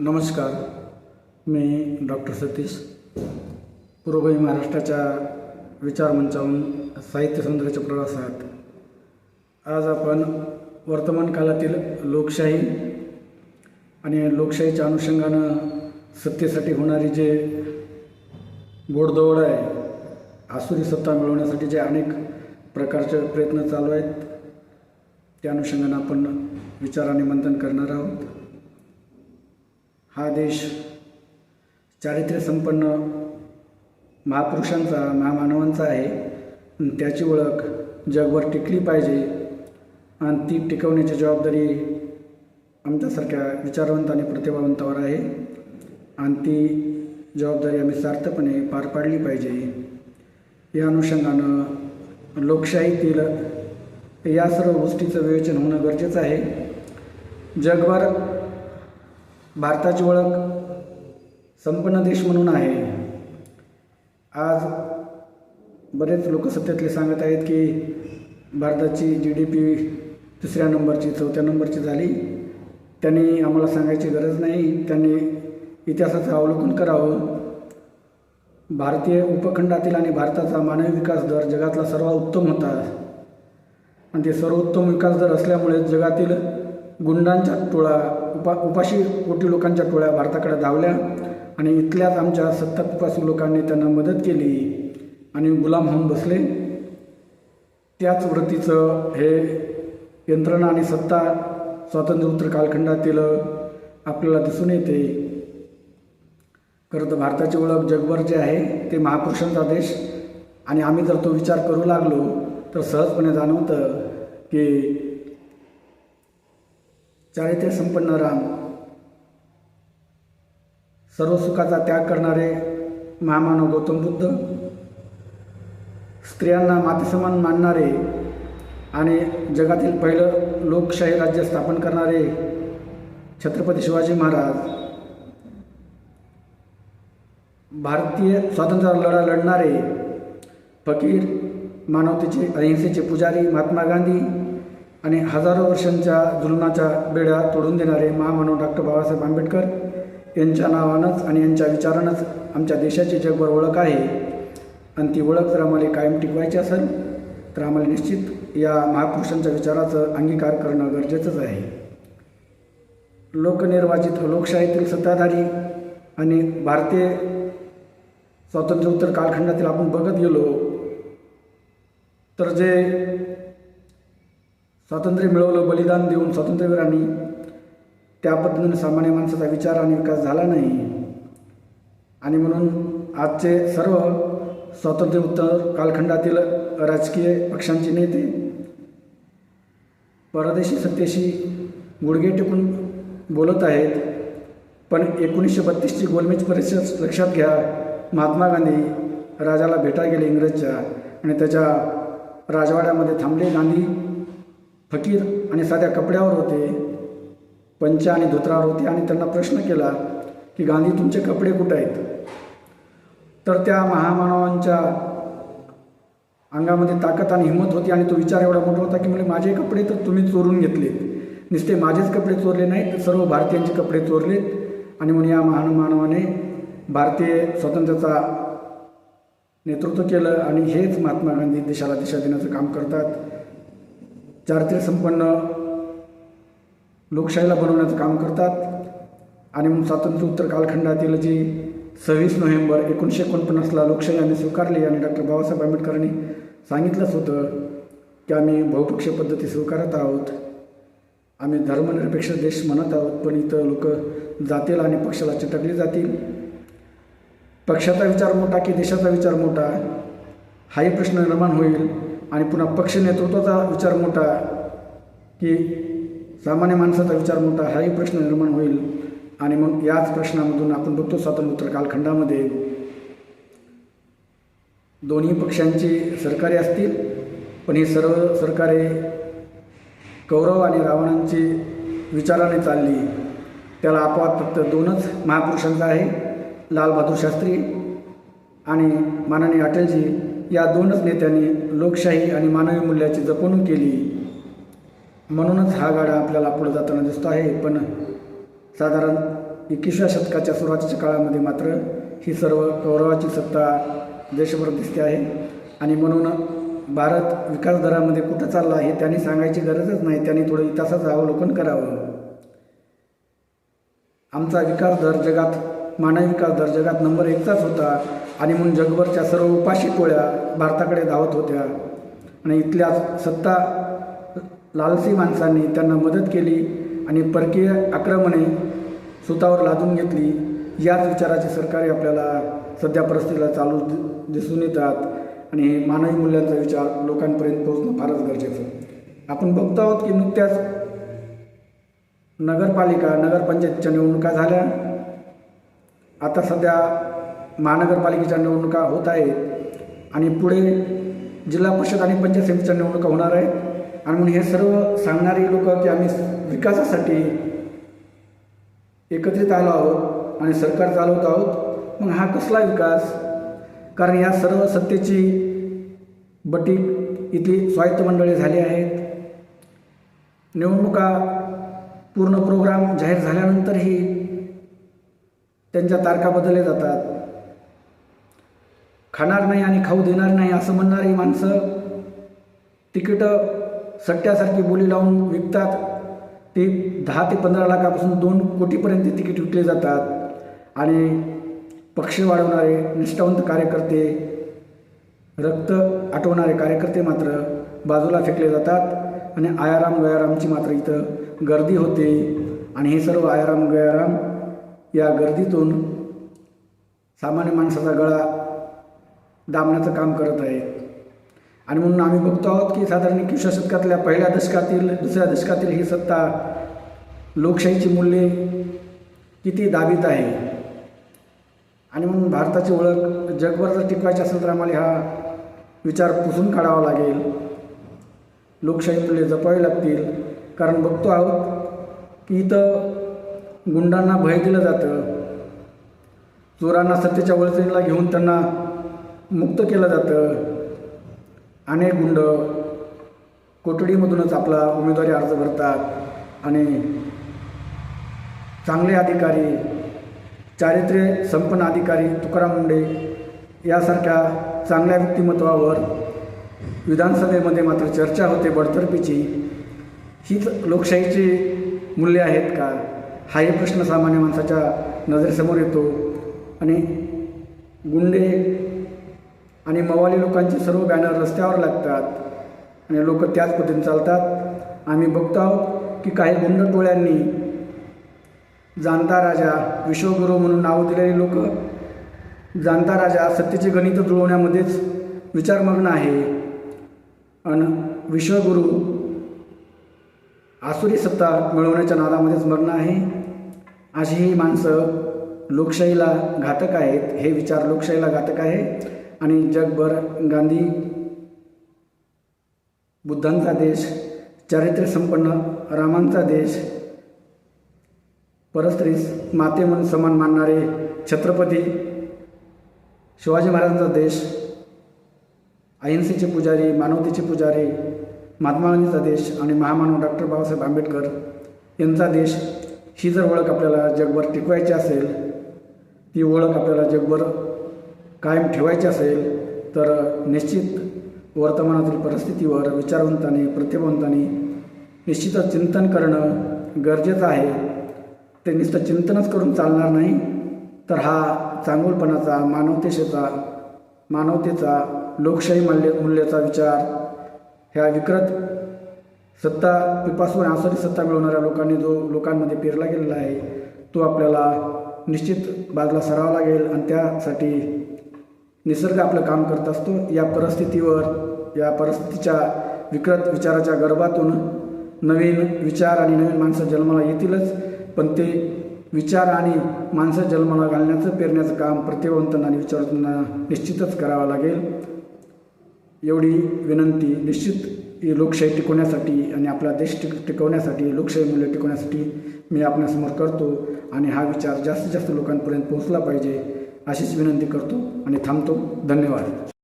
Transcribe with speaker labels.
Speaker 1: नमस्कार मी डॉक्टर सतीश. पूर्वही महाराष्ट्राच्या विचारमंचाहून साहित्य सौंदर्याच्या प्रवासात आज आपण वर्तमान काळातील लोकशाही आणि लोकशाहीच्या अनुषंगानं सत्तेसाठी होणारी जे गोडदौड आहे आसुरी सत्ता मिळवण्यासाठी जे अनेक प्रकारचे प्रयत्न चालू आहेत त्या अनुषंगानं आपण विचार आणि मंथन करणार आहोत. हा देश चारित्र्य संपन्न महापुरुषांचा महामानवांचा आहे. त्याची ओळख जगभर टिकली पाहिजे. आणि ती टिकवण्याची जबाबदारी आमच्यासारख्या विचारवंत आणि प्रतिभावंतावर आहे. आणि ती जबाबदारी आम्ही सार्थपणे पार पाडली पाहिजे. या अनुषंगानं लोकशाहीतील या सर्व गोष्टीचं विवेचन होणं गरजेचं आहे. जगभर भारताची ओळख संपन्न देश म्हणून आहे. आज बरेच लोक सत्यातले सांगत आहेत की भारताची जी डी पी तिसऱ्या नंबरची चौथ्या नंबरची झाली. त्यांनी आम्हाला सांगायची गरज नाही. त्यांनी इतिहासाचं अवलोकन करावं. भारतीय उपखंडातील आणि भारताचा मानवी विकास दर जगातला सर्वात उत्तम होता. आणि ते सर्वोत्तम विकास दर असल्यामुळे जगातील गुंडांच्या टोळा उपा उपाशी कोटी लोकांच्या टोळ्या भारताकडे धावल्या आणि इथल्याच आमच्या सत्ता उपासी लोकांनी त्यांना मदत केली आणि गुलाम होऊन बसले. त्याच वृत्तीचं हे यंत्रणा आणि सत्ता स्वातंत्र्योत्तर कालखंडातील आपल्याला दिसून येते. खरं तर भारताची ओळख जगभर जे आहे ते महापुरुषांचा देश आणि आम्ही जर तो विचार करू लागलो तर सहजपणे जाणवतं की चारित्र्य संपन्न राम. सर्व सुखाचा त्याग करणारे महामानव गौतम बुद्ध स्त्रियांना मातेसमान मानणारे आणि जगातील पहिलं लोकशाही राज्य स्थापन करणारे छत्रपती शिवाजी महाराज. भारतीय स्वातंत्र्य लढा लढणारे फकीर मानवतेचे अहिंसेचे पुजारी महात्मा गांधी आणि हजारो वर्षांच्या जुलमाच्या बेड्या तोडून देणारे महामानव डॉक्टर बाबासाहेब आंबेडकर यांच्या नावानंच आणि यांच्या विचारानंच आमच्या देशाची जगभर ओळख आहे. आणि ती ओळख जर आम्हाला कायम टिकवायची असेल तर आम्हाला निश्चित या महापुरुषांच्या विचाराचं अंगीकार करणं गरजेचंच आहे. लोकनिर्वाचित लोकशाहीतील सत्ताधारी आणि भारतीय स्वातंत्र्योत्तर कालखंडातील आपण बघत गेलो तर जे स्वातंत्र्य मिळवलं बलिदान देऊन स्वातंत्र्यवीरांनी त्या पद्धतीने सामान्य माणसाचा विचार आणि विकास झाला नाही. आणि म्हणून आजचे सर्व स्वातंत्र्योत्तर कालखंडातील राजकीय पक्षांचे नेते परदेशी सत्तेशी गुडघे टेकून बोलत आहेत पण एकोणीसशे बत्तीसची गोलमेज परिषद लक्षात घ्या महात्मा गांधी राजाला भेटा गेले इंग्रजच्या आणि त्याच्या राजवाड्यामध्ये थांबले गांधी फकीर आणि साध्या कपड्यावर होते पंचा आणि धोत्रावर होते आणि त्यांना प्रश्न केला की गांधी तुमचे कपडे कुठे आहेत? तर त्या महामानवांच्या अंगामध्ये ताकद आणि हिंमत होती आणि तो विचार एवढा मोठा होता की म्हणजे माझे कपडे तर तुम्ही चोरून घेतलेत. नुसते माझेच कपडे चोरले नाहीत तर सर्व भारतीयांचे कपडे चोरलेत. आणि म्हणून या महान मानवाने भारतीय स्वातंत्र्याचा नेतृत्व केलं आणि हेच महात्मा गांधी देशाला दिशा देण्याचं काम करतात. चारित्र्य संपन्न लोकशाहीला बनवण्याचं काम करतात. आणि म्हणून स्वातंत्र्योत्तर कालखंडातील जी सव्वीस नोव्हेंबर एकोणीसशे एकोणपन्नासला लोकशाही आम्ही स्वीकारली आणि डॉक्टर बाबासाहेब आंबेडकरांनी सांगितलंच होतं की आम्ही बहुपक्षीय पद्धती स्वीकारत आहोत. आम्ही धर्मनिरपेक्ष देश म्हणत आहोत पण इथं लोक जातील आणि पक्षाला चिटकले जातील. पक्षाचा विचार मोठा की देशाचा विचार मोठा? हाही प्रश्न निर्माण होईल. आणि पुन्हा पक्ष नेतृत्वाचा विचार मोठा की सामान्य माणसाचा विचार मोठा हाही प्रश्न निर्माण होईल. आणि मग याच प्रश्नामधून आपण बघतो स्वातंत्र्योत्तर कालखंडामध्ये दोन्ही पक्षांची सरकारे असतील पण ही सर्व सरकारे कौरव आणि रावणांची विचाराने चालली. त्याला अपवाद फक्त दोनच महापुरुषांचा आहे लालबहादूर शास्त्री आणि माननीय अटलजी. या दोनच नेत्यांनी लोकशाही आणि मानवी मूल्याची जपणूक केली. म्हणूनच हा गाडा आपल्याला पुढे जाताना दिसतो आहे पण साधारण एकविसाव्या शतकाच्या सुरुवातीच्या काळामध्ये मात्र ही सर्व गौरवाची सत्ता देशभर दिसते आहे. आणि म्हणून भारत विकास दरामध्ये कुठं चालला हे त्यांनी सांगायची गरजच नाही. त्यांनी थोडं इतिहासाचं अवलोकन करावं. आमचा विकास दर जगात मानवी विकास दर जगात नंबर एकचाच होता आणि म्हणून जगभरच्या सर्व उपाशी टोळ्या भारताकडे धावत होत्या. आणि इथल्या सत्ता लालसी माणसांनी त्यांना मदत केली आणि परकीय आक्रमणे स्वतःवर लादून घेतली. याच विचाराची सरकारी आपल्याला सध्या परिस्थितीला चालू दिसून येतात. आणि हे मानवी मूल्यांचा विचार लोकांपर्यंत पोहोचणं फारच गरजेचं आहे. आपण बघतो आहोत की नुकत्याच नगरपालिका नगरपंचायतीच्या निवडणुका झाल्या. आता सध्या महानगरपालिकेच्या निवडणुका होत आहेत आणि पुढे जिल्हा परिषद आणि पंचायत समितीच्या निवडणुका होणार आहेत. आणि म्हणून हे सर्व सांगणारी लोक की आम्ही विकासासाठी एकत्रित आलो आहोत आणि सरकार चालवत आहोत. मग हा कसला विकास? कारण या सर्व सत्तेची बटीक इथली स्वायत्त मंडळे झाली आहेत. निवडणुका पूर्ण प्रोग्राम जाहीर झाल्यानंतरही त्यांच्या तारखा बदलल्या जातात. खाणार नाही आणि खाऊ देणार नाही असं म्हणणारी माणसं तिकीटं सट्ट्यासारखी बोली लावून विकतात. ते दहा ते पंधरा लाखापासून दोन कोटीपर्यंत तिकीट विकले जातात. आणि पक्ष वाढवणारे निष्ठावंत कार्यकर्ते रक्त आटवणारे कार्यकर्ते मात्र बाजूला फेकले जातात. आणि आयाराम गयारामची मात्र इथं गर्दी होते. आणि हे सर्व आयाराम गयाराम या गर्दीतून सामान्य माणसाचा गळा दाबण्याचं काम करत आहे आणि म्हणून आम्ही बघतो आहोत की साधारण एकविसव्या शतकातल्या पहिल्या दशकातील दुसऱ्या दशकातील ही सत्ता लोकशाहीची मूल्ये किती दाबीत आहे? आणि म्हणून भारताची ओळख जगभर जर टिकवायची असेल तर आम्हाला हा विचार पुसून काढावा लागेल. लोकशाही मूल्ये जपावी लागतील. कारण बघतो आहोत की इथं गुंडांना भय दिलं जातं. चोरांना सत्तेच्या वळचणीला घेऊन त्यांना मुक्त केलं जातं. अनेक गुंड कोठडीमधूनच आपला उमेदवारी अर्ज भरतात आणि चांगले अधिकारी चारित्र्य संपन्न अधिकारी तुकाराम मुंडे यासारख्या चांगल्या व्यक्तिमत्वावर विधानसभेमध्ये मात्र चर्चा होते बडतर्फीची. हीच लोकशाहीची मूल्ये आहेत का? हाही प्रश्न सामान्य माणसाच्या नजरेसमोर येतो. आणि गुंडे आणि मवाली लोकांचे सर्व बॅनर रस्त्यावर लागतात. आणि लोक त्याच पद्धतीने चालतात. आम्ही बघतो आहोत की काही गुंड टोळ्यांनी जाणता राजा विश्वगुरू म्हणून नाव दिलेले लोक जाणता राजा सत्तेची गणित जुळवण्यामध्येच विचारमग्न आहे. आणि विश्वगुरू आसुरी सत्ता मिळवण्याच्या नादामध्येच मग्न आहे. अशी ही माणसं लोकशाहीला घातक आहेत हे विचार लोकशाहीला घातक आहे. आणि जगभर गांधी बुद्धांचा देश चारित्र्य संपन्न रामांचा देश परस्त्रीस माते म्हणून समान मानणारे छत्रपती शिवाजी महाराजांचा देश अहिंसेचे पुजारी मानवतेचे पुजारी महात्मा गांधीचा देश आणि महामानव डॉक्टर बाबासाहेब आंबेडकर यांचा देश ही जर ओळख आपल्याला जगभर टिकवायची असेल ती ओळख आपल्याला जगभर कायम ठेवायची असेल तर निश्चित वर्तमानातील परिस्थितीवर विचारवंतांनी प्रतिभावंतांनी निश्चितच चिंतन करणं गरजेचं आहे. ते नुसतं चिंतनच करून चालणार नाही तर हा चांगुलपणाचा मानवतेशेचा मानवतेचा लोकशाही मूल्य मूल्याचा विचार ह्या विकृत सत्ता पिपासून आसरी सत्ता मिळवणाऱ्या लोकांनी जो लोकांमध्ये पेरला गेलेला आहे तो आपल्याला निश्चित बाजूला सरावा लागेल आणि त्यासाठी निसर्ग आपलं काम करत असतो. या परिस्थितीवर या परिस्थितीच्या विकृत विचाराच्या गर्भातून नवीन विचार आणि नवीन माणसं जन्माला येतीलच पण ते विचार आणि माणसं जन्माला घालण्याचं पेरण्याचं काम प्रतिभावंतांना आणि विचारवंतांना निश्चितच करावं लागेल. एवढी विनंती निश्चित ही लोकशाही टिकवण्यासाठी आणि आपला देश टिक टिकवण्यासाठी लोकशाही मूल्य टिकवण्यासाठी मी आपल्यासमोर करतो आणि हा विचार जास्तीत जास्त लोकांपर्यंत पोहोचला पाहिजे अशीच विनंती करतो आणि थांबतो. धन्यवाद.